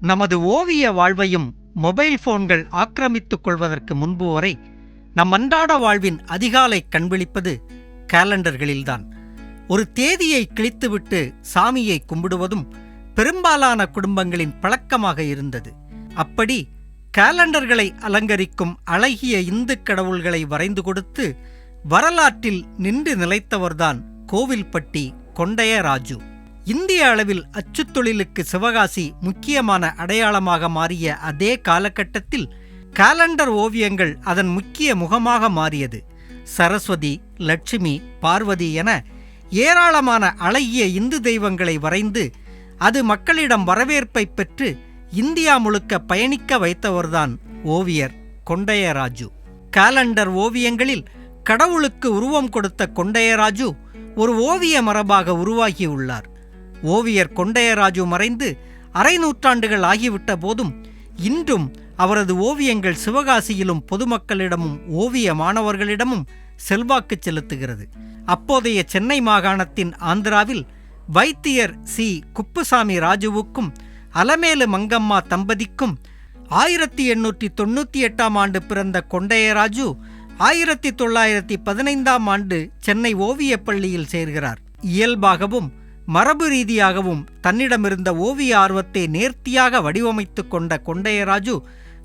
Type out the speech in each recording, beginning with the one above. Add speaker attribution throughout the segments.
Speaker 1: நமது ஓவிய வாழ்வையும் மொபைல் போன்கள் ஆக்கிரமித்துக் கொள்வதற்கு முன்பு வரை நம் அன்றாட வாழ்வின் அதிகாலை கண்விழிப்பது கேலண்டர்களில்தான். ஒரு தேதியை கிழித்துவிட்டு சாமியை கும்பிடுவதும் பெரும்பாலான குடும்பங்களின் பழக்கமாக இருந்தது. அப்படி கேலண்டர்களை அலங்கரிக்கும் அழகிய இந்து கடவுள்களை வரைந்து கொடுத்து வரலாற்றில் நின்று நிலைத்தவர்தான் கோவில்பட்டி கொண்டையராஜு. இந்திய அளவில் அச்சுத்தொழிலுக்கு சிவகாசி முக்கியமான அடையாளமாக மாறிய அதே காலகட்டத்தில் காலண்டர் ஓவியங்கள் அதன் முக்கிய முகமாக மாறியது. சரஸ்வதி லட்சுமி பார்வதி என ஏராளமான அழகிய இந்து தெய்வங்களை வரைந்து அது மக்களிடம் வரவேற்பை பெற்று இந்தியா முழுக்க பயணிக்க வைத்தவர்தான் ஓவியர் கொண்டையராஜு. காலண்டர் ஓவியங்களில் கடவுளுக்கு உருவம் கொடுத்த கொண்டையராஜு ஒரு ஓவிய மரபாக உருவாகியுள்ளார். ஓவியர் கொண்டையராஜு மறைந்து அரை நூற்றாண்டுகள் ஆகிவிட்ட போதும் இன்றும் அவரது ஓவியங்கள் சிவகாசியிலும் பொதுமக்களிடமும் ஓவிய மாணவர்களிடமும் செல்வாக்கு செலுத்துகிறது. அப்போதைய சென்னை மாகாணத்தின் ஆந்திராவில் வைத்தியர் சி. குப்புசாமி ராஜுவுக்கும் அலமேலு மங்கம்மா தம்பதிக்கும் ஆயிரத்தி எண்ணூற்றி தொண்ணூற்றி எட்டாம் ஆண்டு பிறந்த கொண்டையராஜு ஆயிரத்தி தொள்ளாயிரத்தி பதினைந்தாம் ஆண்டு சென்னை ஓவியப் பள்ளியில் சேர்கிறார். இயல்பாகவும் மரபு ரீதியாகவும் தன்னிடமிருந்த ஓவிய ஆர்வத்தை நேர்த்தியாக வடிவமைத்து கொண்ட கொண்டையராஜு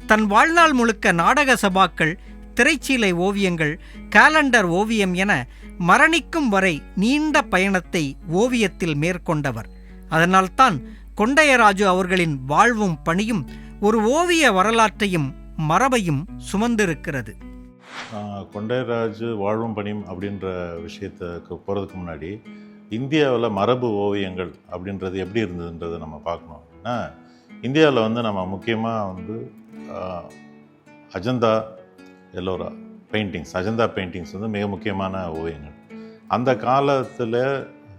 Speaker 1: தன் வாழ்நாள் முழுக்க நாடக சபாக்கள் திரைச்சீலை ஓவியங்கள் காலண்டர் ஓவியம் என மரணிக்கும் வரை நீண்ட பயணத்தை ஓவியத்தில் மேற்கொண்டவர். அதனால்தான் கொண்டையராஜு அவர்களின் வாழ்வும் பணியும் ஒரு ஓவிய வரலாற்றையும் மரபையும் சுமந்திருக்கிறது.
Speaker 2: கொண்டையராஜு வாழ்வும் பணியும் அப்படின்ற விஷயத்துக்கு போகிறதுக்கு முன்னாடி இந்தியாவில் மரபு ஓவியங்கள் அப்படின்றது எப்படி இருந்ததுன்றதை நம்ம பார்க்கணும் அப்படின்னா இந்தியாவில் வந்து நம்ம முக்கியமாக வந்து அஜந்தா எல்லோரா பெயிண்டிங்ஸ் அஜந்தா பெயிண்டிங்ஸ் வந்து மிக முக்கியமான ஓவியங்கள். அந்த காலத்தில்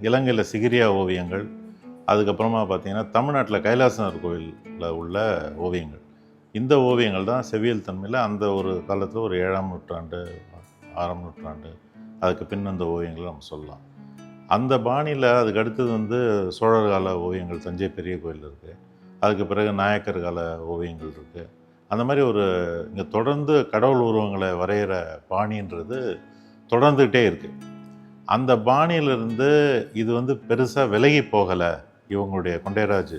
Speaker 2: இலங்கையில் சிகிரியா ஓவியங்கள் அதுக்கப்புறமா பார்த்திங்கன்னா தமிழ்நாட்டில் கைலாசனர் கோயிலில் உள்ள ஓவியங்கள். இந்த ஓவியங்கள் தான் செவியல் தன்மையில் அந்த ஒரு காலத்தில் ஒரு ஏழாம் நூற்றாண்டு ஆறாம் நூற்றாண்டு அதுக்கு பின் அந்த ஓவியங்களை நம்ம சொல்லலாம். அந்த பாணியில் அதுக்கு அடுத்தது வந்து சோழர் கால ஓவியங்கள் தஞ்சை பெரிய கோயில் இருக்குது அதுக்கு பிறகு நாயக்கர் கால ஓவியங்கள் இருக்குது அந்த மாதிரி ஒரு இங்கே தொடர்ந்து கடவுள் உருவங்களை வரைகிற பாணின்றது தொடர்ந்துக்கிட்டே இருக்குது அந்த பாணியிலிருந்து இது வந்து பெருசாக விலகி போகலை இவங்களுடைய கொண்டைராஜ்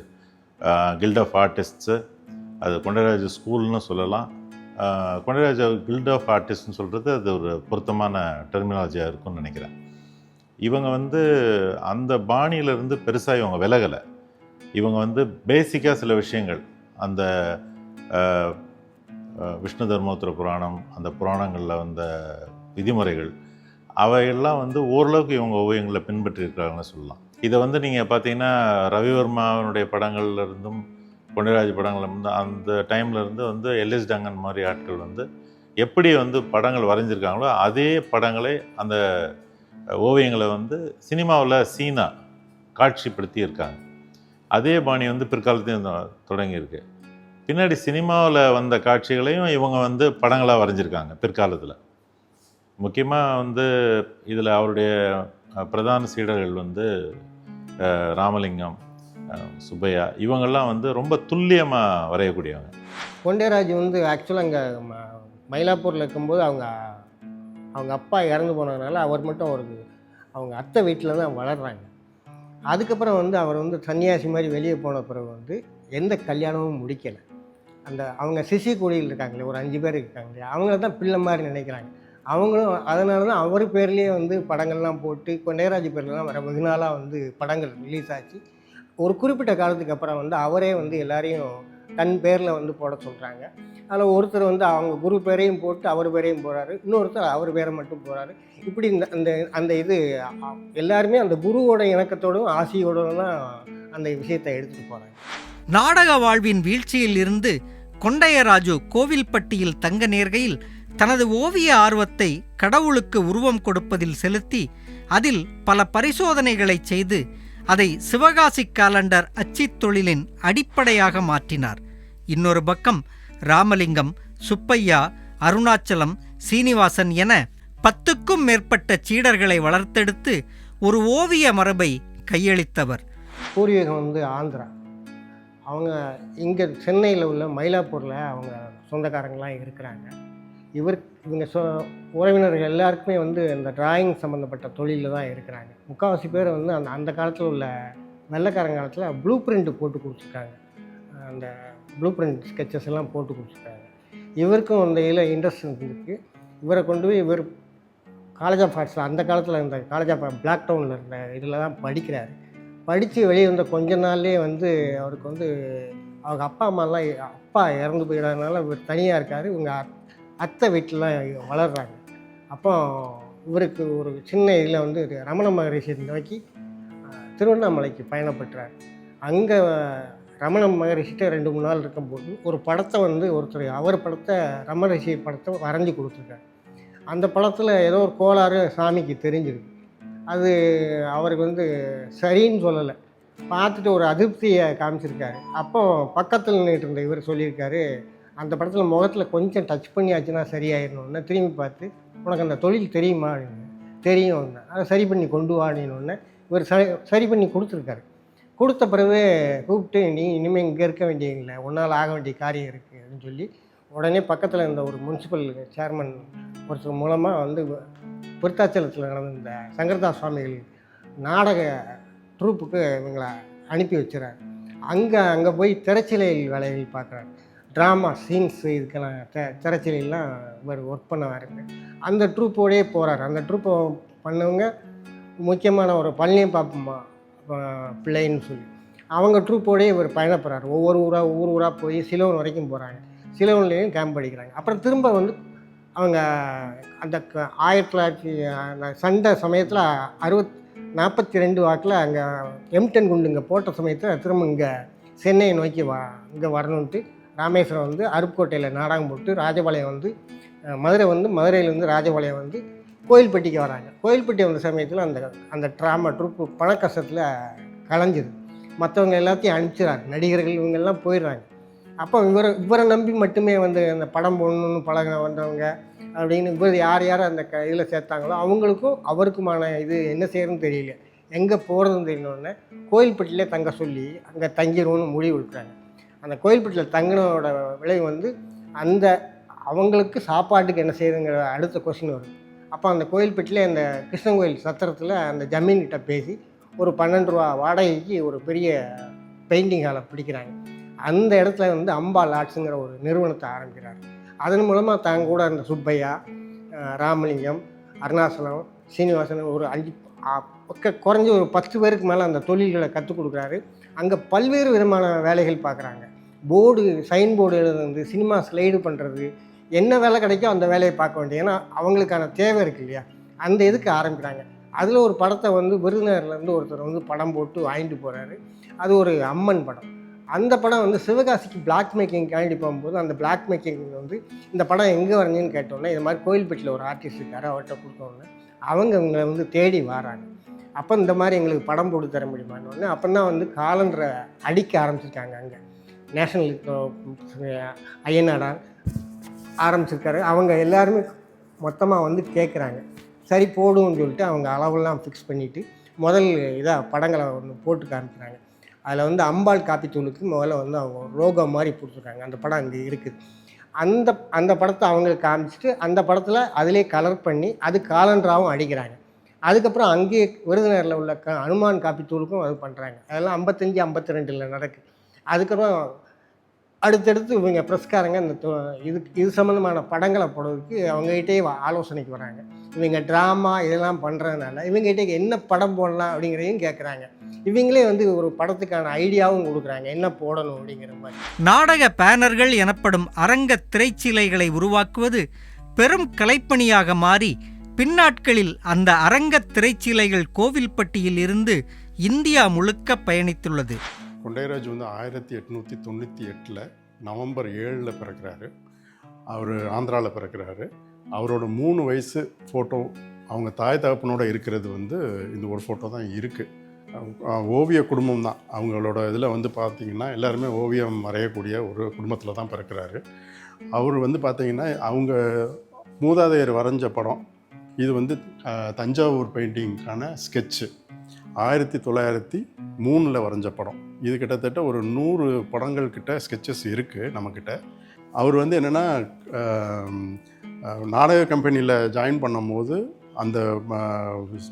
Speaker 2: கில்ட் ஆஃப் ஆர்டிஸ்ட்ஸு அது கொண்டைராஜ் ஸ்கூல்னு சொல்லலாம். கொண்டைராஜ் கில்ட் ஆஃப் ஆர்டிஸ்ட்னு சொல்கிறது அது ஒரு பொருத்தமான டெர்மினாலஜியாக இருக்கும்னு நினைக்கிறேன். இவங்க வந்து அந்த பாணியிலேருந்து பெருசாக இவங்க விலகலை. இவங்க வந்து பேசிக்காக சில விஷயங்கள். அந்த விஷ்ணு தர்மோத்திர புராணம் அந்த புராணங்களில் வந்த விதிமுறைகள் அவையெல்லாம் வந்து ஓரளவுக்கு இவங்க ஓவியங்களை பின்பற்றியிருக்காங்கன்னு சொல்லலாம். இதை வந்து நீங்கள் பார்த்தீங்கன்னா ரவிவர்மாவினுடைய படங்கள்ல இருந்தும் பொன்னிராஜ் படங்கள்லேருந்து அந்த டைம்லேருந்து வந்து எல்எஸ் டங்கன் மாதிரி ஆட்கள் வந்து எப்படி வந்து படங்கள் வரைஞ்சிருக்காங்களோ அதே படங்களை அந்த ஓவியங்களை வந்து சினிமாவில் சீனா காட்சிப்படுத்தி இருக்காங்க அதே பாணி வந்து பிற்காலத்தையும் தொ- தொடங்கியிருக்கு. பின்னாடி சினிமாவில் வந்த காட்சிகளையும் இவங்க வந்து படங்களாக வரைஞ்சிருக்காங்க பிற்காலத்தில். முக்கியமாக வந்து இதில் அவருடைய பிரதான சீடர்கள் வந்து ராமலிங்கம் சுப்பையா இவங்கெல்லாம் வந்து ரொம்ப துல்லியமாக வரையக்கூடியவங்க.
Speaker 3: கொண்டேராஜ் வந்து ஆக்சுவலாக அங்கே மயிலாப்பூரில் இருக்கும்போது அவங்க அவங்க அப்பா இறந்து போனதுனால அவர் மட்டும் அவருக்கு அவங்க அத்தை வீட்டில் தான் வளர்கிறாங்க அதுக்கப்புறம் வந்து அவர் வந்து சன்னியாசி மாதிரி வெளியே போன பிறகு வந்து எந்த கல்யாணமும் முடிக்கலை. அந்த அவங்க சிசி குடியில் இருக்காங்களே ஒரு அஞ்சு பேர் இருக்காங்களே அவங்கள தான் பிள்ளை மாதிரி நினைக்கிறாங்க. அவங்களும் அதனால தான் அவர் பேர்லேயே வந்து படங்கள்லாம் போட்டு கொண்டையராஜ் பேரில் தான் வர வெகு நாளாக வந்து படங்கள் ரிலீஸ் ஆச்சு. ஒரு குறிப்பிட்ட காலத்துக்கு அப்புறம் வந்து அவரே வந்து எல்லாரையும் தன் பேரில் வந்து போட சொல்கிறாங்க அதில் ஒருத்தர் வந்து அவங்க குரு பேரையும் போட்டு அவர் பேரையும் போகிறாரு இன்னொருத்தர் அவர் பேரை மட்டும் போகிறாரு இப்படி இந்த அந்த அந்த இது எல்லாருமே அந்த குருவோட இணக்கத்தோடும் ஆசையோடும் தான் அந்த விஷயத்தை எடுத்துகிட்டு போகிறாங்க
Speaker 1: நாடக வாழ்வின் வீழ்ச்சியில் இருந்து கொண்டையராஜு கோவில்பட்டியில் தங்க நேர்கையில் தனது ஓவிய ஆர்வத்தை கடவுளுக்கு உருவம் கொடுப்பதில் செலுத்தி அதில் பல பரிசோதனைகளை செய்து அதை சிவகாசி காலண்டர் அச்சித்தொழிலின் அடிப்படையாக மாற்றினார். இன்னொரு பக்கம் ராமலிங்கம் சுப்பையா அருணாச்சலம் சீனிவாசன் என பத்துக்கும் மேற்பட்ட சீடர்களை வளர்த்தெடுத்து ஒரு ஓவிய மரபை கையளித்தவர்.
Speaker 3: பூர்வீகம் வந்து ஆந்திரா. அவங்க இங்கே சென்னையில் உள்ள மயிலாப்பூரில் அவங்க சொந்தக்காரங்களாம் இருக்கிறாங்க. இவர் இவங்க சொ உறவினர்கள் எல்லாருக்குமே வந்து இந்த டிராயிங் சம்மந்தப்பட்ட தொழிலில் தான் இருக்கிறாங்க. முக்கால்வாசி பேர் வந்து அந்த அந்த காலத்தில் உள்ள வெள்ளைக்காரங்க காலத்தில் ப்ளூ பிரிண்ட் போட்டு கொடுத்துருக்காங்க. அந்த ப்ளூ பிரிண்ட் ஸ்கெச்சஸ் எல்லாம் போட்டு கொடுத்துருக்காங்க. இவருக்கும் அந்த இதில் இன்ட்ரெஸ்ட் இருந்திருக்கு இவரை கொண்டு போய் இவர் காலேஜ் ஆஃப் ஆர்ட்ஸில் அந்த காலத்தில் இருந்த காலேஜ் ஆஃப் பிளாக் டவுனில் இருந்த இதில் தான் படிக்கிறார். படித்து வெளியே வந்த கொஞ்ச நாள்லேயே வந்து அவருக்கு வந்து அவங்க அப்பா அம்மாலாம் அப்பா இறந்து போயிடாதனால இவர் தனியாக இருக்கார். இவங்க அத்- அத்தை வீட்டிலாம் வளர்கிறாங்க அப்போ இவருக்கு ஒரு சின்ன இதில் வந்து ரமண மகரிஷி நோக்கி திருவண்ணாமலைக்கு பயணப்பட்டுறார் அங்கே ரமண மகரிஷிட்ட ரெண்டு மூணு நாள் இருக்கும்போது ஒரு படத்தை வந்து ஒருத்தர் அவர் படத்தை ரமண ரிஷி படத்தை வரைஞ்சி கொடுத்துருக்காரு. அந்த படத்தில் ஏதோ ஒரு கோளாறு சாமிக்கு தெரிஞ்சிருக்கு. அது அவருக்கு வந்து சரின்னு சொல்லலை. பார்த்துட்டு ஒரு அதிருப்தியை காமிச்சிருக்காரு. அப்போ பக்கத்தில் நின்றுட்டு இருந்த இவர் சொல்லியிருக்காரு அந்த படத்தில் முகத்தில் கொஞ்சம் டச் பண்ணியாச்சுன்னா சரியாயிடணுன்னு திரும்பி பார்த்து உனக்கு அந்த தொழில் தெரியுமா? அப்படின்னு. தெரியும் அதை சரி பண்ணி கொண்டு வாடினோடனே இவர் சரி சரி பண்ணி கொடுத்துருக்காரு. கொடுத்த பிறகு கூப்பிட்டு நீ இனிமேல் இங்கே இருக்க வேண்டியதில்லை. உன்னால் ஆக வேண்டிய காரியம் இருக்குது அப்படின்னு சொல்லி உடனே பக்கத்தில் இருந்த ஒரு முனிசிபல் சேர்மன் ஒருத்தர் மூலமாக வந்து விருத்தாச்சலத்தில் நடந்த இந்த சுவாமிகள் நாடக ட்ரூப்புக்கு இவங்களை அனுப்பி வச்சுறாரு. அங்கே அங்கே போய் திரைச்சிலையில் வேலைகள் பார்க்குறாரு. ட்ராமா சீன்ஸ் இதுக்கெல்லாம் த திரைச்சிலையெல்லாம் இவர் ஒர்க் பண்ண வாருங்க அந்த ட்ரூப்போடயே போகிறார் அந்த ட்ரூப்பை பண்ணவங்க முக்கியமான ஒரு பழனியை பாப்பம்மா பிள்ளைன்னு சொல்லி. அவங்க ட்ரூப்போடயே இவர் பயணப்படுறாரு ஒவ்வொரு ஊராக ஊர் ஊராக போய் சிலோன் வரைக்கும் போகிறாங்க சிலோன்லேயும் கேம்ப் அடிக்கிறாங்க அப்புறம் திரும்ப வந்து அவங்க அந்த க- ஆயிரத்தி தொள்ளாயிரத்தி அந்த சண்டை சமயத்தில் அறுபத் நாற்பத்தி ரெண்டு வாக்கில் அங்கே எம்டன் குண்டு இங்கே போட்ட சமயத்தில் திரும்ப இங்கே சென்னையை நோக்கி வா இங்கே வரணுன்ட்டு ராமேஸ்வரம் வந்து அருப்புக்கோட்டையில் நாடகம் போட்டு ராஜபாளையம் வந்து மதுரை வந்து மதுரையிலேருந்து ராஜபாளையம் வந்து கோயில்பட்டிக்கு வராங்க. கோயில்பட்டி வந்த சமயத்தில் அந்த அந்த ட்ராமா ட்ரூப்பு பணக்கஷ்டத்தில் கலைஞ்சிது. மற்றவங்க எல்லாத்தையும் அனுப்பிச்சிடுறாங்க நடிகர்கள் இவங்கெல்லாம் போயிடுறாங்க. அப்போ இவரை இவரை நம்பி மட்டுமே வந்து அந்த படம் போடணும்னு பழக வந்தவங்க அப்படின்னு இவர் யார் யார் அந்த க இதில் சேர்த்தாங்களோ அவங்களுக்கும் அவருக்குமான இது என்ன செய்யறதுன்னு தெரியல. எங்கே போகிறதுன்னு தெரியணுன்னே கோயில்பட்டியிலே தங்க சொல்லி அங்கே தங்கிடுவோம்னு முடிவு எடுக்கிறாங்க. அந்த கோயில்பட்டியில் தங்கினோட விலை வந்து அந்த அவங்களுக்கு சாப்பாட்டுக்கு என்ன செய்யுதுங்கிற அடுத்த கொஸ்டின் வரும் அப்போ அந்த கோயில்பட்டியில் அந்த கிருஷ்ணன் கோயில் சத்திரத்தில் அந்த ஜமீன்கிட்ட பேசி ஒரு பன்னெண்டு ரூபா வாடகைக்கு ஒரு பெரிய பெயிண்டிங் ஹாலை பிடிக்கிறாங்க. அந்த இடத்துல வந்து அம்பாள் ஆர்ட்ஸுங்கிற ஒரு நிறுவனத்தை ஆரம்பிக்கிறார். அதன் மூலமாக தாங்க கூட அந்த சுப்பையா ராமலிங்கம் அருணாசலம் சீனிவாசன் ஒரு அஞ்சு ஆ, பக்க- குறைஞ்ச ஒரு பத்து பேருக்கு மேலே அந்த தொழில்களை கற்றுக் கொடுக்குறாரு. அங்கே பல்வேறு விதமான வேலைகள் பார்க்குறாங்க போர்டு சைன் போர்டு எழுதுறது சினிமா ஸ்லைடு பண்ணுறது என்ன வேலை கிடைக்கோ அந்த வேலையை பார்க்க வேண்டிய ஏன்னா அவங்களுக்கான தேவை இருக்கு இல்லையா? அந்த இதுக்கு ஆரம்பிக்கிறாங்க. அதில் ஒரு படத்தை வந்து விருதுநகர்லேருந்து ஒருத்தர் வந்து படம் போட்டு வாங்கிட்டு போகிறாரு அது ஒரு அம்மன் படம். அந்த படம் வந்து சிவகாசிக்கு பிளாக் மேக்கிங் காண்டி போகும்போது அந்த பிளாக் மேக்கிங் வந்து இந்த படம் எங்கே வரீங்கன்னு கேட்டோன்னே இது மாதிரி கோயில்பட்டியில் ஒரு ஆர்டிஸ்ட் இருக்காரு அவர்கிட்ட கொடுத்தோன்னே அவங்க இவங்களை வந்து தேடி வராங்க. அப்போ இந்த மாதிரி எங்களுக்கு படம் போட்டு தர முடியுமான்னு அப்போ தான் வந்து காலண்டரை அடிக்க ஆரம்பிச்சிருக்காங்க அங்கே. நேஷனல் ஐயனாடார் ஆரம்பிச்சிருக்காரு. அவங்க எல்லாருமே மொத்தமாக வந்து கேட்குறாங்க சரி போடுவோம்னு சொல்லிட்டு அவங்க அளவெல்லாம் ஃபிக்ஸ் பண்ணிவிட்டு முதல் இதாக படங்களை ஒன்று போட்டு காமிக்கிறாங்க. அதில் வந்து அம்பாள் காப்பித்தூளுக்கு முதல்ல வந்து அவங்க ரோகோ மாதிரி கொடுத்துருக்காங்க அந்த படம் அங்கே இருக்குது. அந்த அந்த படத்தை அவங்களுக்கு காமிச்சிட்டு அந்த படத்தில் அதிலே கலர் பண்ணி அது காலண்டராகவும் அடிக்கிறாங்க. அதுக்கப்புறம் அங்கேயே விருதுநகரில் உள்ள க அனுமான் காப்பித்தூளுக்கும் அது பண்ணுறாங்க அதெல்லாம் ஐம்பத்தஞ்சு ஐம்பத்தி ரெண்டில் நடக்குது அதுக்கப்புறம் அடுத்தடுத்து இவங்க ப்ரெஸ்காரங்க இந்த இது இது சம்மந்தமான படங்களை போடுறதுக்கு அவங்ககிட்டயே ஆலோசனைக்கு வராங்க. இவங்க ட்ராமா இதெல்லாம் பண்ணுறதுனால இவங்ககிட்ட என்ன படம் போடலாம் அப்படிங்கிறதையும் கேட்குறாங்க இவங்களே வந்து ஒரு படத்துக்கான ஐடியாவும் கொடுக்குறாங்க. என்ன போடணும் அப்படிங்கிற மாதிரி.
Speaker 1: நாடக பேனர்கள் எனப்படும் அரங்க திரைச்சிலைகளை உருவாக்குவது பெரும் கலைப்பணியாக மாறி பின்னாட்களில் அந்த அரங்க திரைச்சிலைகள் கோவில்பட்டியில் இருந்து இந்தியா முழுக்க பயணித்துள்ளது.
Speaker 4: கொண்டைராஜ் வந்து ஆயிரத்தி எட்நூற்றி தொண்ணூற்றி எட்டில் நவம்பர் ஏழில் பிறக்கிறாரு. அவர் ஆந்திராவில் பிறக்கிறாரு. அவரோட மூணு வயசு ஃபோட்டோ அவங்க தாய் தகப்பனோட இருக்கிறது வந்து இந்த ஒரு ஃபோட்டோ தான் இருக்குது ஓவிய குடும்பம் தான். அவங்களோட இதில் வந்து பார்த்திங்கன்னா எல்லாருமே ஓவியம் வரையக்கூடிய ஒரு குடும்பத்தில் தான் பிறக்கிறாரு. அவர் வந்து பார்த்திங்கன்னா அவங்க மூதாதையர் வரைஞ்ச படம். இது வந்து தஞ்சாவூர் பெயிண்டிங்க்கான ஸ்கெட்சு ஆயிரத்தி தொள்ளாயிரத்தி மூணில் வரைஞ்ச படம். இது கிட்டத்தட்ட ஒரு நூறு படங்கள் கிட்ட ஸ்கெச்சஸ் இருக்குது நம்மக்கிட்ட அவர் வந்து என்னென்னா நாடக கம்பெனியில் ஜாயின் பண்ணும்போது அந்த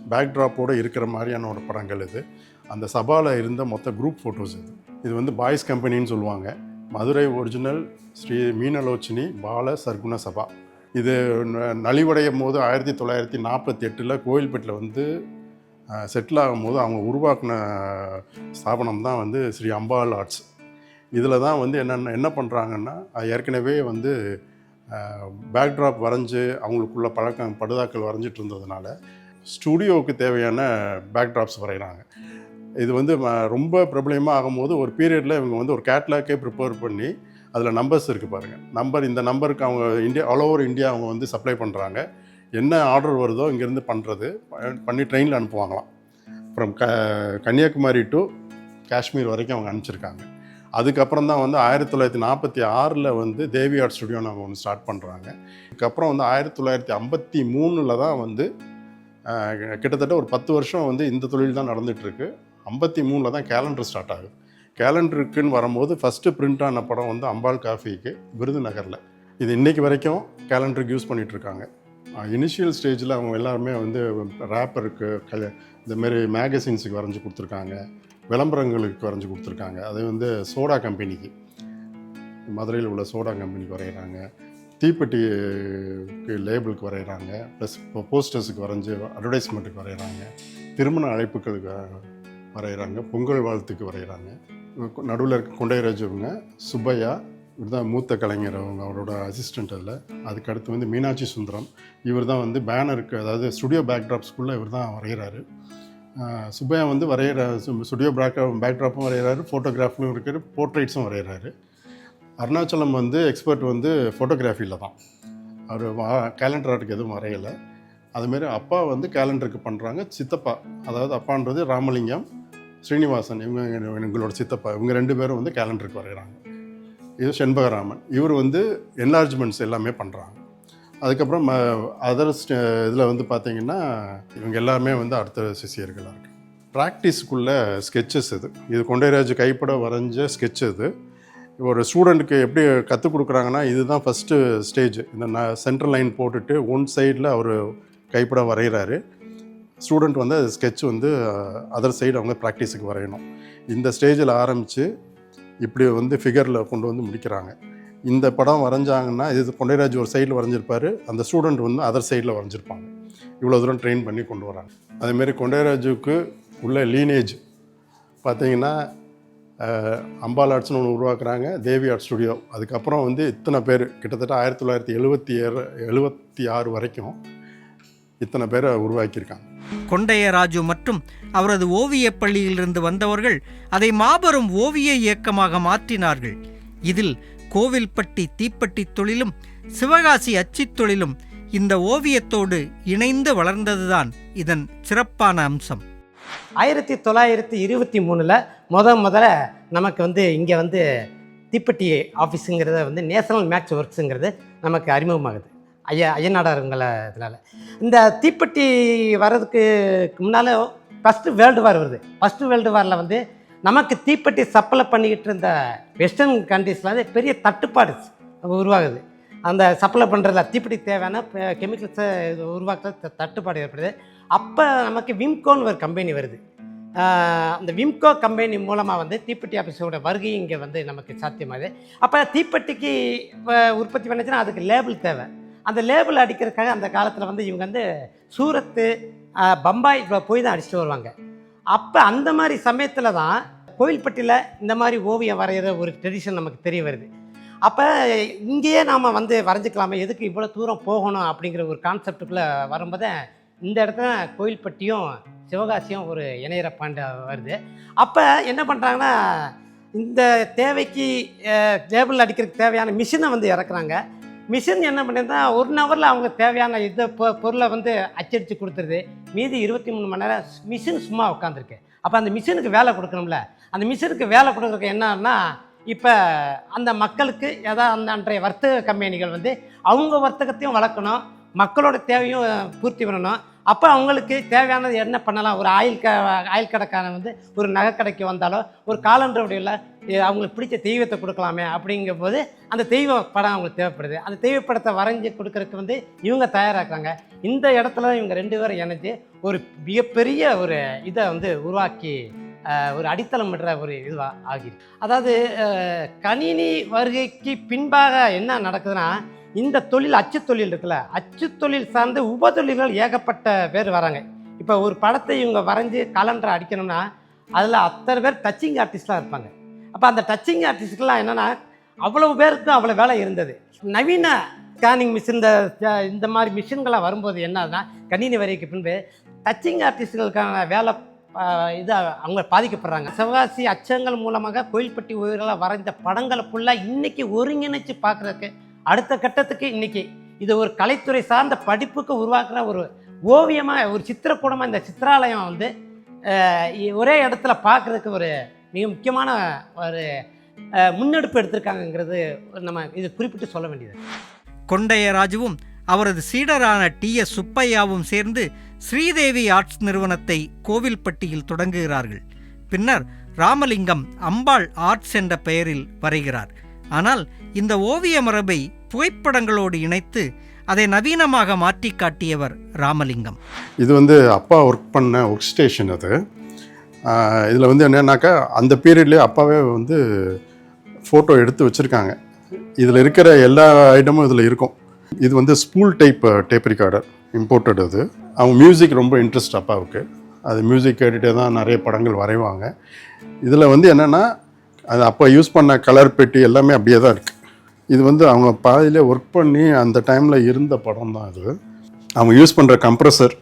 Speaker 4: பேக்ட்ராப்போடு இருக்கிற மாதிரியான ஒரு படங்கள் இது. அந்த சபாவில் இருந்த மொத்த குரூப் ஃபோட்டோஸ் இது. இது வந்து பாய்ஸ் கம்பெனின்னு சொல்லுவாங்க. மதுரை ஒரிஜினல் ஸ்ரீ மீனலோச்சினி பால சர்க்குண சபா. இது ந- நலிவடையும் போது ஆயிரத்தி தொள்ளாயிரத்தி நாற்பத்தி எட்டில் கோயில்பேட்டில் வந்து செட்டில் ஆகும்போது அவங்க உருவாக்கின ஸ்தாபனம் தான் வந்து ஸ்ரீ அம்பாள் ஆர்ட்ஸ் இதில் தான் வந்து என்னென்ன என்ன பண்ணுறாங்கன்னா ஏற்கனவே வந்து பேக்ட்ராப் வரைஞ்சி அவங்களுக்குள்ள பழக்கம் படுதாக்கள் வரைஞ்சிட்டு இருந்ததுனால ஸ்டுடியோவுக்கு தேவையான பேக்ட்ராப்ஸ் வரைகிறாங்க இது வந்து ம- ரொம்ப பிரபலமாக ஆகும்போது ஒரு பீரியடில் இவங்க வந்து ஒரு கேட்லாக்கே ப்ரிப்பேர் பண்ணி அதில் நம்பர்ஸ் இருக்குது பாருங்கள் நம்பர் இந்த நம்பருக்கு அவங்க இந்தியா ஆல் ஓவர் இந்தியா அவங்க வந்து சப்ளை பண்ணுறாங்க என்ன ஆர்டர் வருதோ இங்கேருந்து பண்ணுறது. பண்ணி ட்ரெயினில் அனுப்புவாங்களாம். அப்புறம் க கன்னியாகுமரி டு காஷ்மீர் வரைக்கும் அவங்க அனுப்பிச்சிருக்காங்க. அதுக்கப்புறம் தான் வந்து ஆயிரத்தி தொள்ளாயிரத்தி நாற்பத்தி ஆறில் வந்து தேவி ஆர்ட் ஸ்டுடியோன்னு அவங்க ஒன்று ஸ்டார்ட் பண்ணுறாங்க அதுக்கப்புறம் வந்து ஆயிரத்தி தொள்ளாயிரத்தி ஐம்பத்தி மூணில் தான் வந்து கிட்டத்தட்ட ஒரு பத்து வருஷம் வந்து இந்த தொழில் தான் நடந்துகிட்ருக்கு. ஐம்பத்தி மூணில் தான் கேலண்டர் ஸ்டார்ட் ஆகுது. கேலண்டருக்குன்னு வரும்போது ஃபஸ்ட்டு பிரிண்ட் ஆன படம் வந்து அம்பாள் காஃபிக்கு விருதுநகரில். இது இன்றைக்கு வரைக்கும் கேலண்டருக்கு யூஸ் பண்ணிகிட்ருக்காங்க. இனிஷியல் ஸ்டேஜில் அவங்க எல்லாருமே வந்து ரேப்பருக்கு கல இந்தமாரி மேகசின்ஸுக்கு வரைஞ்சி கொடுத்துருக்காங்க. விளம்பரங்களுக்கு வரைஞ்சி கொடுத்துருக்காங்க. அது வந்து சோடா கம்பெனிக்கு. மதுரையில் உள்ள சோடா கம்பெனிக்கு வரைகிறாங்க தீப்பெட்டிக்கு லேபிளுக்கு வரைகிறாங்க ப்ளஸ் இப்போ போஸ்டர்ஸுக்கு வரைஞ்சி அட்வர்டைஸ்மெண்ட்டுக்கு வரைகிறாங்க திருமண அழைப்புகளுக்கு வரைகிறாங்க பொங்கல் வாழ்த்துக்கு வரைகிறாங்க நடுவில் இருக்க கொண்டைராஜ் இவங்க சுப்பையா இவர் தான் மூத்த கலைஞர் அவங்க அவரோட அசிஸ்டண்ட் அதில். அதுக்கு அடுத்து வந்து மீனாட்சி சுந்தரம். இவர் தான் வந்து பேனருக்கு அதாவது ஸ்டுடியோ பேக்ட்ராப்ஸ்குள்ளே இவர் தான் வரைகிறாரு சுப்பையா வந்து வரைகிற ஸ்டுடியோ பேக் பேக்ட்ராப்பும் வரைகிறாரு ஃபோட்டோகிராஃபும் இருக்கிற போர்ட்ரேட்ஸும் வரைகிறாரு அருணாச்சலம் வந்து எக்ஸ்பர்ட் வந்து ஃபோட்டோகிராஃபியில் தான். அவர் வா கேலண்டர் ஆர்ட்டுக்கு எதுவும் வரையலை. அதுமாரி அப்பா வந்து கேலண்டருக்கு பண்ணுறாங்க சித்தப்பா அதாவது அப்பான்றது ராமலிங்கம் ஸ்ரீனிவாசன் இவங்க எங்களோட சித்தப்பா இவங்க ரெண்டு பேரும் வந்து கேலண்டருக்கு வரைகிறாங்க இது செண்பகராமன். இவர் வந்து என்லார்ஜ்மெண்ட்ஸ் எல்லாமே பண்ணுறாங்க அதுக்கப்புறம் அதர் இதில் வந்து பார்த்திங்கன்னா இவங்க எல்லாமே வந்து அடுத்த சிஷியர்களாக இருக்கு. ப்ராக்டிஸ்க்குள்ளே ஸ்கெச்சஸ் இது. இது கொண்டைராஜ் கைப்பட வரைஞ்ச ஸ்கெட்ச் இது. ஒரு ஸ்டூடெண்ட்டுக்கு எப்படி கற்றுக் கொடுக்குறாங்கன்னா இதுதான் ஃபஸ்ட்டு ஸ்டேஜ் இந்த நான் சென்ட்ரல் லைன் போட்டுட்டு ஒன் சைடில் அவர் கைப்பட வரைகிறாரு ஸ்டூடெண்ட் வந்து ஸ்கெட்ச் வந்து அதர் சைடு அவங்க ப்ராக்டிஸுக்கு வரையணும். இந்த ஸ்டேஜில் ஆரம்பித்து இப்படி வந்து ஃபிகரில் கொண்டு வந்து முடிக்கிறாங்க. இந்த படம் வரைஞ்சாங்கன்னா இது பொண்டைராஜ் ஒரு சைடில் வரைஞ்சிருப்பார் அந்த ஸ்டூடெண்ட் வந்து அதர் சைடில் வரைஞ்சிருப்பாங்க. இவ்வளோ தூரம் ட்ரெயின் பண்ணி கொண்டு வராங்க. அதேமாரி கொண்டைராஜுக்கு உள்ள லீனேஜ் பார்த்தீங்கன்னா அம்பாள் ஆர்ட்ஸ்னு ஒன்று உருவாக்குறாங்க தேவி ஆர்ட் ஸ்டுடியோ அதுக்கப்புறம் வந்து இத்தனை பேர் கிட்டத்தட்ட ஆயிரத்தி தொள்ளாயிரத்தி எழுபத்தி ஏழு எழுபத்தி ஆறு வரைக்கும் இத்தனை பேரை உருவாக்கியிருக்காங்க.
Speaker 1: கொண்டையராஜு மற்றும் அவரது ஓவியப் பள்ளியிலிருந்து வந்தவர்கள் அதை மாபெரும் ஓவிய இயக்கமாக மாற்றினார்கள். இதில் கோவில்பட்டி தீப்பெட்டித் தொழிலும் சிவகாசி அச்சுத் தொழிலும் இந்த ஓவியத்தோடு இணைந்து வளர்ந்ததுதான் இதன் சிறப்பான அம்சம்.
Speaker 5: ஆயிரத்தி தொள்ளாயிரத்தி இருபத்தி மூணில் முத முதல்ல நமக்கு வந்து இங்கே வந்து தீப்பெட்டி ஆஃபீஸுங்கிறத வந்து நேஷனல் மேட்ச் ஒர்க்ஸுங்கிறது நமக்கு அறிமுகமாகுது. ஐயா ஐயநாடாருங்கள இதனால். இந்த தீப்பெட்டி வர்றதுக்கு முன்னால் ஃபஸ்ட்டு வேர்ல்டு வார் வருது. ஃபஸ்ட்டு வேர்ல்டு வாரில் வந்து நமக்கு தீப்பெட்டி சப்ளை பண்ணிக்கிட்டு இருந்த வெஸ்டர்ன் கண்ட்ரீஸில் வந்து பெரிய தட்டுப்பாடு உருவாகுது. அந்த சப்ளை பண்ணுறதுல தீப்பெட்டி தேவையான கெமிக்கல்ஸை உருவாக்குறது தட்டுப்பாடு ஏற்படுது. அப்போ நமக்கு விம்கோன்னு ஒரு கம்பெனி வருது. அந்த விம்கோ கம்பெனி மூலமாக வந்து தீப்பெட்டி ஆஃபீஸோட வருகை இங்கே வந்து நமக்கு சாத்தியமாகுது. அப்போ தீப்பெட்டிக்கு உற்பத்தி பண்ணுச்சுன்னா அதுக்கு லேபிள் தேவை. அந்த லேபிள் அடிக்கிறதுக்காக அந்த காலத்தில் வந்து இவங்க வந்து சூரத்து பம்பாய் போய் தான் அடிச்சுட்டு வருவாங்க. அப்போ அந்த மாதிரி சமயத்தில் தான் கோயில்பட்டியில் இந்த மாதிரி ஓவியம் வரைகிற ஒரு ட்ரெடிஷன் நமக்கு தெரிய வருது. அப்போ இங்கேயே நாம் வந்து வரைஞ்சிக்கலாமே எதுக்கு இவ்வளோ தூரம் போகணும் அப்படிங்கிற ஒரு கான்செப்டுக்குள்ளே வரும்போது இந்த இடத்துல கோயில்பட்டியும் சிவகாசியும் ஒரு இணையற பாண்ட வருது. அப்போ என்ன பண்ணுறாங்கன்னா இந்த தேவைக்கு டேபிள் அடிக்கிறதுக்கு தேவையான மிஷினை வந்து இறக்குறாங்க. மிஷின் என்ன பண்ணியிருந்தா ஒரு ஹவரில் அவங்க தேவையான இதை பொ- பொருளை வந்து அச்சடித்து கொடுத்துருது. மீதி இருபத்தி மூணு மணி நேரம் மிஷின் சும்மா உட்காந்துருக்கு. அப்போ அந்த மிஷினுக்கு வேலை கொடுக்கணும்ல. அந்த மிஷினுக்கு வேலை கொடுக்குறதுக்கு என்னன்னா இப்போ அந்த மக்களுக்கு ஏதாவது அந்த அன்றைய வர்த்தக கம்பெனிகள் வந்து அவங்க வர்த்தகத்தையும் வளர்க்கணும் மக்களோட தேவையும் பூர்த்தி பண்ணணும். அப்போ அவங்களுக்கு தேவையானது என்ன பண்ணலாம்? ஒரு ஆயில் க ஆயில் கடைக்கான வந்து ஒரு நகை கடைக்கு வந்தாலோ ஒரு காலண்டர் வடிவில் அவங்களுக்கு பிடிச்ச தெய்வத்தை கொடுக்கலாமே அப்படிங்கும் போது அந்த தெய்வ படம் அவங்களுக்கு தேவைப்படுது. அந்த தெய்வ படத்தை வரைஞ்சி கொடுக்கறதுக்கு வந்து இவங்க தயாராகிறாங்க. இந்த இடத்துல இவங்க ரெண்டு பேரும் இணைஞ்சு ஒரு மிகப்பெரிய ஒரு இதை வந்து உருவாக்கி ஒரு அடித்தளம் என்ற ஒரு இதுவாக ஆகிருக்கு. அதாவது கணினி வருகைக்கு பின்பாக என்ன நடக்குதுன்னா இந்த தொழில் அச்சு தொழில் இருக்குல்ல அச்சு தொழில் சார்ந்து உபதொழில்கள் ஏகப்பட்ட பேர் வராங்க. இப்போ ஒரு படத்தை இவங்க வரைஞ்சி கலண்டரை அடிக்கணும்னா அதில் அத்தனை பேர் டச்சிங் ஆர்டிஸ்ட்லாம் இருப்பாங்க. அப்போ அந்த டச்சிங் ஆர்டிஸ்ட்லாம் என்னென்னா அவ்வளவு பேருக்கு அவ்வளோ வேலை இருந்தது. நவீன ஸ்கேனிங் மிஷின் இந்த இந்த மாதிரி மிஷின்களாக வரும்போது என்னன்னா கணினி வரைக்கு பின்பு டச்சிங் ஆர்டிஸ்ட்களுக்கான வேலை இது அவங்க பாதிக்கப்படுறாங்க. சிவகாசி அச்சங்கள் மூலமாக கோயில்பட்டி உயிர்களை வரைந்த படங்களை ஃபுல்லாக இன்றைக்கி ஒருங்கிணைச்சு பார்க்குறதுக்கு அடுத்த கட்டத்துக்கு இன்னைக்கு இது ஒரு கலைத்துறை சார்ந்த படிப்புக்கு உருவாக்குற ஒரு ஓவியமாக ஒரு சித்திரக்கூடமாக இந்த சித்திராலயம் வந்து ஒரே இடத்துல பார்க்குறதுக்கு ஒரு மிக முக்கியமான ஒரு முன்னெடுப்பு எடுத்திருக்காங்கங்கிறது நம்ம இது குறிப்பிட்டு சொல்ல வேண்டியது.
Speaker 1: கொண்டையராஜுவும் அவரது சீடரான டி. எஸ். சுப்பையாவும் சேர்ந்து ஸ்ரீதேவி ஆர்ட்ஸ் நிறுவனத்தை கோவில்பட்டியில் தொடங்குகிறார்கள். பின்னர் ராமலிங்கம் அம்பாள் ஆர்ட்ஸ் என்ற பெயரில் வரைகிறார். ஆனால் இந்த ஓவிய மரபை புகைப்படங்களோடு இணைத்து அதை நவீனமாக மாற்றி காட்டியவர் ராமலிங்கம்.
Speaker 4: இது வந்து அப்பா ஒர்க் பண்ண ஒர்க் ஸ்டேஷன் அது. இதில் வந்து என்னன்னாக்கா அந்த பீரியட்லேயே அப்பாவே வந்து ஃபோட்டோ எடுத்து வச்சுருக்காங்க. இதில் இருக்கிற எல்லா ஐட்டமும் இதில் இருக்கும். இது வந்து spool type tape recorder imported அது. அவங்க மியூசிக் ரொம்ப இன்ட்ரெஸ்ட் அப்பாவுக்கு. அது மியூசிக் கேட்டுகிட்டே தான் நிறைய படங்கள் வரைவாங்க. இதில் வந்து என்னென்னா அது அப்போ யூஸ் பண்ண கலர் பெட்டி எல்லாமே அப்படியே தான் இருக்குது இது வந்து அவங்க பாதியிலே ஒர்க் பண்ணி அந்த டைமில் இருந்த படம் தான் அது அவங்க யூஸ் பண்ணுற கம்ப்ரஸர்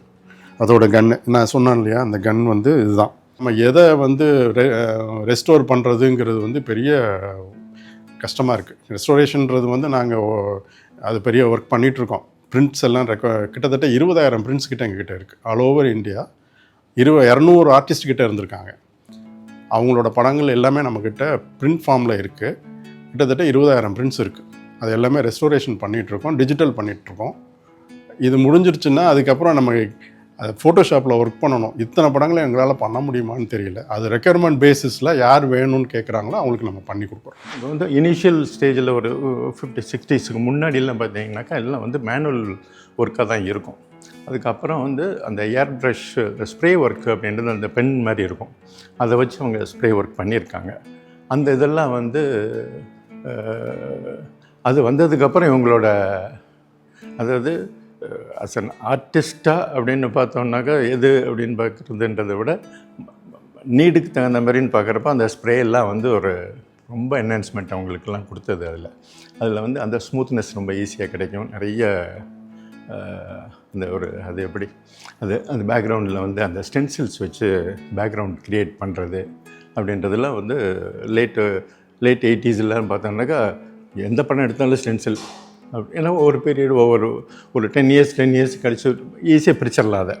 Speaker 4: அதோட கன்னு நான் சொன்னேன் இல்லையா அந்த கன் வந்து இதுதான். நம்ம எதை வந்து ரெ ரெஸ்டோர் பண்ணுறதுங்கிறது வந்து பெரிய கஷ்டமாக இருக்குது ரெஸ்டோரேஷன்றது வந்து நாங்கள் அது பெரிய ஒர்க் பண்ணிகிட்ருக்கோம் பிரிண்ட்ஸ் எல்லாம் ரெக்க கிட்டத்தட்ட இருபதாயிரம் பிரிண்ட்ஸ் கிட்ட எங்ககிட்ட இருக்குது ஆல் ஓவர் இந்தியா இருவ இரநூறு ஆர்டிஸ்ட் கிட்ட இருந்திருக்காங்க. அவங்களோட படங்கள் எல்லாமே நம்மக்கிட்ட பிரிண்ட் ஃபார்மில் இருக்குது கிட்டத்தட்ட இருபதாயிரம் பிரிண்ட்ஸ் இருக்குது அது எல்லாமே ரெஸ்டோரேஷன் பண்ணிகிட்ருக்கோம் டிஜிட்டல் பண்ணிகிட்ருக்கோம் இது முடிஞ்சிருச்சுன்னா அதுக்கப்புறம் நம்ம அது ஃபோட்டோஷாப்பில் ஒர்க் பண்ணணும். இத்தனை படங்களை எங்களால் பண்ண முடியுமான்னு தெரியல. அது ரெக்குயர்மெண்ட் பேசிஸில் யார் வேணும்னு கேட்குறாங்களோ அவங்களுக்கு நம்ம பண்ணி கொடுக்குறோம்
Speaker 6: இப்போ வந்து இனிஷியல் ஸ்டேஜில் ஒரு ஃபிஃப்டி சிக்ஸ்டீஸுக்கு முன்னாடியெல்லாம் பார்த்தீங்கன்னாக்கா எல்லாம் வந்து மேனுவல் ஒர்க்காக தான் இருக்கும். அதுக்கப்புறம் வந்து அந்த ஏர் ப்ரஷ் ஸ்ப்ரே ஒர்க் அப்படின்றது அந்த பென் மாதிரி இருக்கும். அதை வச்சு அவங்க ஸ்ப்ரே ஒர்க் பண்ணியிருக்காங்க. அந்த இதெல்லாம் வந்து அது வந்ததுக்கப்புறம் இவங்களோட அதாவது அஸ் அன் ஆர்டிஸ்டாக அப்படின்னு பார்த்தோம்னாக்கா எது அப்படின்னு பார்க்குறதுன்றதை விட நீடுக்கு தகுந்த மாதிரின்னு பார்க்குறப்ப அந்த ஸ்ப்ரே எல்லாம் வந்து ஒரு ரொம்ப என்ஹான்ஸ்மெண்ட் அவங்களுக்கெல்லாம் கொடுத்தது அதில். அதில் வந்து அந்த ஸ்மூத்னஸ் ரொம்ப ஈஸியாக கிடைக்கும். நிறைய அந்த ஒரு அது எப்படி அது அந்த பேக்ரவுண்டில் வந்து அந்த ஸ்டென்சில்ஸ் வச்சு பேக்ரவுண்ட் க்ரியேட் பண்ணுறது அப்படின்றதெல்லாம் வந்து லேட்டு லேட் எயிட்டிஸ்லாம் பார்த்தோம்னாக்கா எந்த படம் எடுத்தாலும் ஸ்டென்சில் ஏன்னா ஒரு பீரியட் ஒவ்வொரு ஒரு டென் இயர்ஸ் டென் இயர்ஸ் கழிச்சு ஈஸியாக பிரிச்சிடலாம் அதை.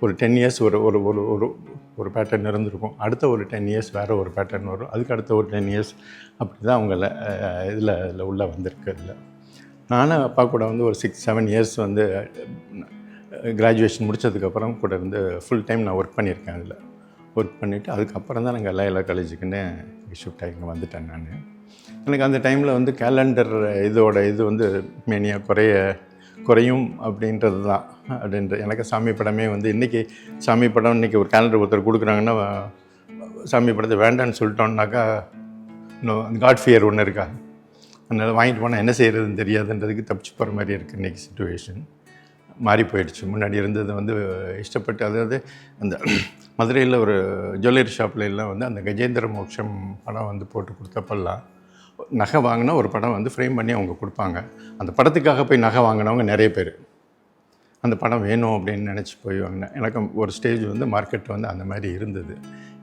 Speaker 6: ஒரு டென் இயர்ஸ் ஒரு ஒரு ஒரு ஒரு ஒரு பேட்டர்ன் இருந்திருக்கும். அடுத்த ஒரு டென் இயர்ஸ் வேறு ஒரு பேட்டர்ன் வரும். அதுக்கு அடுத்த ஒரு டென் இயர்ஸ் அப்படி தான் அவங்கள இதில் இதில் உள்ளே வந்திருக்கு இதில் நானும் அப்பா கூட வந்து ஒரு சிக்ஸ் செவன் இயர்ஸ் வந்து கிராஜுவேஷன் முடிச்சதுக்கப்புறம் கூட இருந்து ஃபுல் டைம் நான் ஒர்க் பண்ணியிருக்கேன் அதில். ஒர்க் பண்ணிவிட்டு அதுக்கப்புறம் தான் நாங்கள் எல்லா எல்லா ஷிஃப்ட் ஆகி இங்கே வந்துட்டேன் நான். எனக்கு அந்த டைமில் வந்து கேலண்டர் இதோட இது வந்து மேனியாக குறைய குறையும் அப்படின்றது தான் அப்படின்ற எனக்கு சாமி படமே வந்து இன்றைக்கி சாமி படம் இன்றைக்கி ஒரு கேலண்டர் ஒருத்தர் கொடுக்குறாங்கன்னா சாமி படத்தை வேண்டான்னு சொல்லிட்டோம்னாக்கா இன்னும் காட் ஃபியர் ஒன்று இருக்கா? அதனால் வாங்கிட்டு போனால் என்ன செய்கிறதுன்னு தெரியாதுன்றதுக்கு தப்பிச்சு போகிற மாதிரி இருக்குது இன்றைக்கி சுச்சுவேஷன் மாறி போயிடுச்சு முன்னாடி இருந்தது வந்து இஷ்டப்பட்டு அதாவது அந்த மதுரையில் ஒரு ஜுவல்லரி ஷாப்பில் எல்லாம் வந்து அந்த கஜேந்திர மோட்சம் படம் வந்து போட்டு கொடுத்தப்பெல்லாம் நகை வாங்கினா ஒரு படம் வந்து ஃப்ரேம் பண்ணி அவங்க கொடுப்பாங்க. அந்த படத்துக்காக போய் நகை வாங்கினவங்க நிறைய பேர். அந்த படம் வேணும் அப்படின்னு நினச்சி போய் வாங்கினேன். எனக்கு ஒரு ஸ்டேஜ் வந்து மார்க்கெட் வந்து அந்த மாதிரி இருந்தது.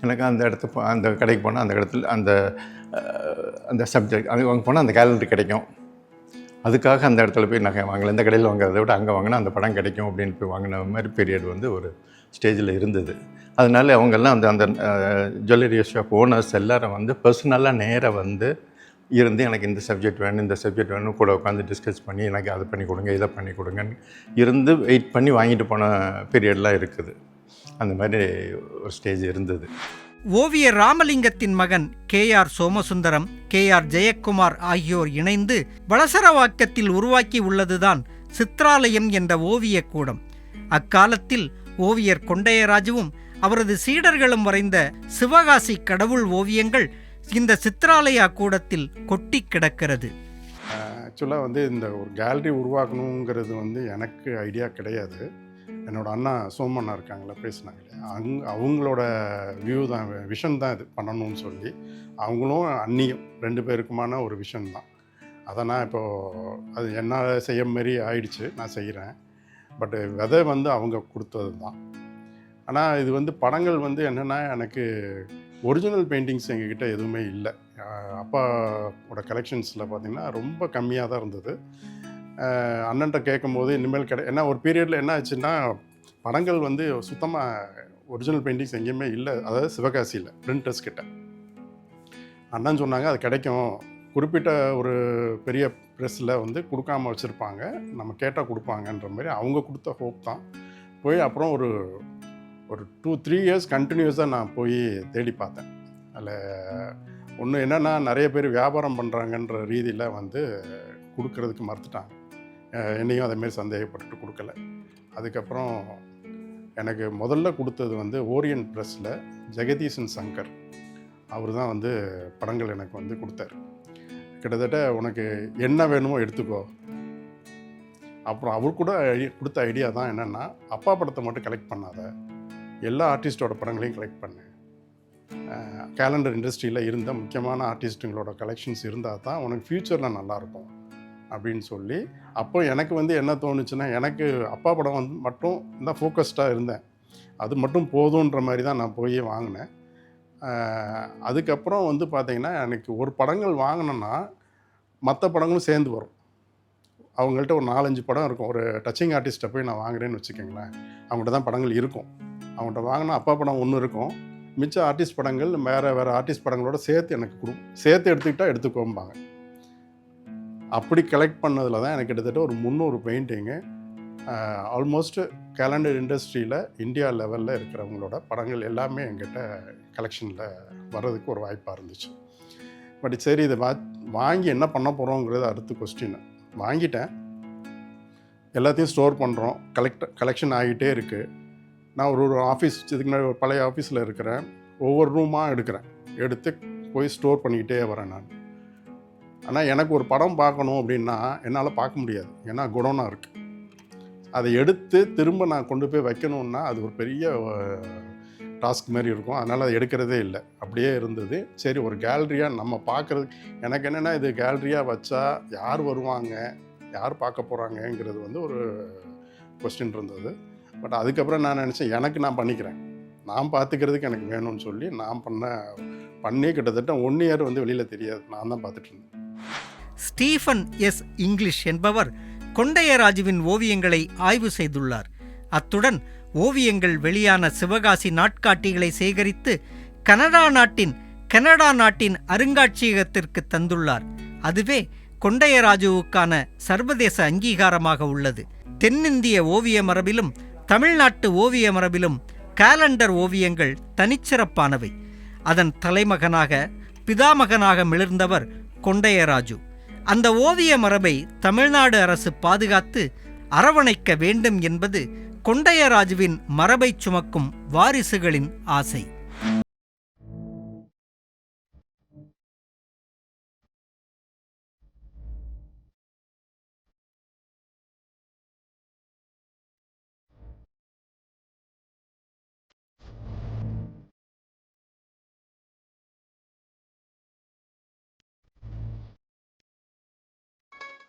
Speaker 6: எனக்கு அந்த இடத்து அந்த கடைக்கு போனால் அந்த இடத்துல அந்த அந்த சப்ஜெக்ட் அது வாங்க போனால் அந்த கேலண்டர் கிடைக்கும். அதுக்காக அந்த இடத்துல போய் நகை வாங்கல. இந்த கடையில் வாங்குறதை விட அங்கே வாங்கினா அந்த படம் கிடைக்கும் அப்படின்னு போய் வாங்கின மாதிரி பீரியட் வந்து ஒரு ஸ்டேஜில் இருந்தது. அதனால அவங்கெல்லாம் அந்த அந்த ஜுவல்லரி ஷாப் ஓனர்ஸ் எல்லாரும் வந்து பர்சனலாக நேராக வந்து இருந்து எனக்கு இந்த சப்ஜெக்ட் வேணும் இந்த சப்ஜெக்ட் வேணும் கூட உட்காந்து டிஸ்கஸ் பண்ணி எனக்கு அதை பண்ணி கொடுங்க இதை பண்ணி கொடுங்கன்னு இருந்து வெயிட் பண்ணி வாங்கிட்டு போன பீரியட்லாம் இருக்குது. அந்த மாதிரி ஒரு ஸ்டேஜ் இருந்தது.
Speaker 1: ஓவியர் ராமலிங்கத்தின் மகன் K R Somasundaram K R Jayakumar ஆகியோர் இணைந்து வளசரவாக்கத்தில் உருவாக்கி உள்ளதுதான் சித்ராலயம் என்ற ஓவியக் கூடம். அக்காலத்தில் ஓவியர் கொண்டையராஜுவும் அவரது சீடர்களும் வரைந்த சிவகாசி கடவுள் ஓவியங்கள் இந்த சித்ராலயா கூடத்தில் கொட்டி கிடக்கிறது.
Speaker 4: ஆக்சுவலாக வந்து இந்த ஒரு கேலரி உருவாக்கணுங்கிறது வந்து எனக்கு ஐடியா கிடையாது. என்னோட அண்ணா சோமண்ணா இருக்காங்களே பேசினாங்களே அங் அவங்களோட வியூ தான் விஷன் தான் இது பண்ணணும்னு சொல்லி அவங்களும் அண்ணியும் ரெண்டு பேருக்குமான ஒரு விஷன் தான். அதை நான் இப்போது அது என்னால் செய்ய மாரி ஆயிடுச்சு நான் செய்கிறேன் பட்டு விதை வந்து அவங்க கொடுத்தது தான். ஆனால் இது வந்து படங்கள் வந்து என்னென்னா எனக்கு ஒரிஜினல் பெயிண்டிங்ஸ் எங்ககிட்ட எதுவுமே இல்லை. அப்பாவோட கலெக்ஷன்ஸில் பார்த்திங்கன்னா ரொம்ப கம்மியாக தான் இருந்தது. அண்ணன்ட்ட கேட்கும்போது இனிமேல் கிடை ஏன்னா ஒரு பீரியடில் என்ன ஆச்சுன்னா படங்கள் வந்து சுத்தமாக ஒரிஜினல் பெயிண்டிங்ஸ் எங்கேயுமே இல்லை. அதாவது சிவகாசியில் பிரிண்டர்ஸ் கிட்ட. அண்ணன் சொன்னாங்க அது கிடைக்கும். குறிப்பிட்ட ஒரு பெரிய ப்ரெஸ்ஸில் வந்து கொடுக்காம வச்சுருப்பாங்க. நம்ம கேட்டால் கொடுப்பாங்கன்ற மாதிரி அவங்க கொடுத்த ஹோப் தான். போய் அப்புறம் ஒரு ஒரு டூ த்ரீ இயர்ஸ் கண்டினியூஸாக நான் போய் தேடி பார்த்தேன். அதில் ஒன்று என்னென்னா நிறைய பேர் வியாபாரம் பண்ணுறாங்கன்ற ரீதியில் வந்து கொடுக்கறதுக்கு மறுத்துட்டாங்க. என்னையும் அதேமாரி சந்தேகப்பட்டுட்டு கொடுக்கல. அதுக்கப்புறம் எனக்கு முதல்ல கொடுத்தது வந்து ஓரியன்ட் ப்ரெஸ்ஸில் ஜெகதீசன் சங்கர். அவர் தான் வந்து படங்கள் எனக்கு வந்து கொடுத்தார். கிட்டத்தட்ட உனக்கு என்ன வேணுமோ எடுத்துக்கோ. அப்புறம் அவர் கூட கொடுத்த ஐடியா தான் என்னென்னா அப்பா படத்தை மட்டும் கலெக்ட் பண்ணாத. எல்லா ஆர்டிஸ்டோட படங்களையும் கலெக்ட் பண்ணு. கேலண்டர் இண்டஸ்ட்ரியில் இருந்த முக்கியமான ஆர்டிஸ்ட்டுங்களோட கலெக்ஷன்ஸ் இருந்தால் தான் உனக்கு ஃப்யூச்சரில் நல்லாயிருக்கும் அப்படின்னு சொல்லி அப்போ எனக்கு வந்து என்ன தோணுச்சுன்னா எனக்கு அப்பா படம் வந்து மட்டும் தான் ஃபோக்கஸ்டாக இருந்தேன். அது மட்டும் போதுன்ற மாதிரி தான் நான் போய் வாங்கினேன். அதுக்கப்புறம் வந்து பார்த்திங்கன்னா எனக்கு ஒரு படங்கள் வாங்கினேன்னா மற்ற படங்களும் சேர்ந்து வரும். அவங்கள்ட்ட ஒரு நாலஞ்சு படம் இருக்கும். ஒரு டச்சிங் ஆர்டிஸ்ட்டை போய் நான் வாங்குறேன்னு வச்சுக்கோங்களேன். அவங்கள்ட்ட தான் படங்கள் இருக்கும். அவங்கள்ட்ட வாங்கினா அப்பா படம் ஒன்று இருக்கும். மிச்ச ஆர்டிஸ்ட் படங்கள் வேறு வேறு ஆர்டிஸ்ட் படங்களோட சேர்த்து எனக்கு கொடு சேர்த்து எடுத்துக்கிட்டால் எடுத்துக்கோம்பாங்க. அப்படி கலெக்ட் பண்ணதில் தான் எனக்கு கிட்டத்தட்ட ஒரு முந்நூறு பெயிண்டிங்கு ஆல்மோஸ்ட் கேலண்டர் இண்டஸ்ட்ரியில் இந்தியா லெவலில் இருக்கிறவங்களோட படங்கள் எல்லாமே எங்கிட்ட கலெக்ஷனில் வர்றதுக்கு ஒரு வாய்ப்பாக இருந்துச்சு. பட் சரி இதை வா வாங்கி என்ன பண்ண போகிறோங்கிறது அடுத்த கொஸ்டின் வாங்கிட்டேன். எல்லாத்தையும் ஸ்டோர் பண்ணுறோம் கலெக்ட் கலெக்ஷன் ஆகிட்டே இருக்குது நான் ஒரு ஒரு ஆஃபீஸ் இதுக்கு முன்னாடி ஒரு பழைய ஆஃபீஸில் இருக்கிறேன். ஒவ்வொரு ரூமாக எடுக்கிறேன். எடுத்து போய் ஸ்டோர் பண்ணிக்கிட்டே வரேன் நான். ஆனால் எனக்கு ஒரு படம் பார்க்கணும் அப்படின்னா என்னால் பார்க்க முடியாது. ஏன்னா குடோனாக இருக்குது அதை எடுத்து திரும்ப நான் கொண்டு போய் வைக்கணுன்னா அது ஒரு பெரிய டாஸ்க் மாதிரி இருக்கும். அதனால் அதை எடுக்கிறதே இல்லை. அப்படியே இருந்தது. சரி ஒரு கேலரியாக நம்ம பார்க்குறது எனக்கு என்னென்னா இது கேலரியாக வச்சா யார் வருவாங்க யார் பார்க்க போகிறாங்கங்கிறது வந்து ஒரு கொஸ்டின் இருந்தது. பட் அதுக்கப்புறம் நான் நினச்சேன் எனக்கு நான் பண்ணிக்கிறேன். நான் பார்த்துக்கிறதுக்கு எனக்கு வேணும்னு சொல்லி நான் பண்ண பண்ணி கிட்டத்தட்ட ஒன் இயர் வந்து வெளியில் தெரியாது. நான் தான் பார்த்துட்டு இருந்தேன்.
Speaker 1: ஸ்டீஃபன் எஸ் இங்கிலீஷ் என்பவர் கொண்டையராஜுவின் ஓவியங்களை ஆய்வு செய்துள்ளார். அத்துடன் ஓவியங்கள் வெளியான சிவகாசி நாட்காட்டிகளை சேகரித்து கனடா நாட்டின் கனடா நாட்டின் அருங்காட்சியகத்திற்கு தந்துள்ளார். அதுவே கொண்டையராஜுவுக்கான சர்வதேச அங்கீகாரமாக உள்ளது. தென்னிந்திய ஓவிய மரபிலும் தமிழ்நாட்டு ஓவிய மரபிலும் காலண்டர் ஓவியங்கள் தனிச்சிறப்பானவை. அதன் தலைமகனாக பிதாமகனாக மிளிர்ந்தவர் கொண்டையராஜு. அந்த ஓவிய மரபை தமிழ்நாடு அரசு பாதுகாத்து அரவணைக்க வேண்டும் என்பது கொண்டையராஜுவின் மரபைச் சுமக்கும் வாரிசுகளின் ஆசை.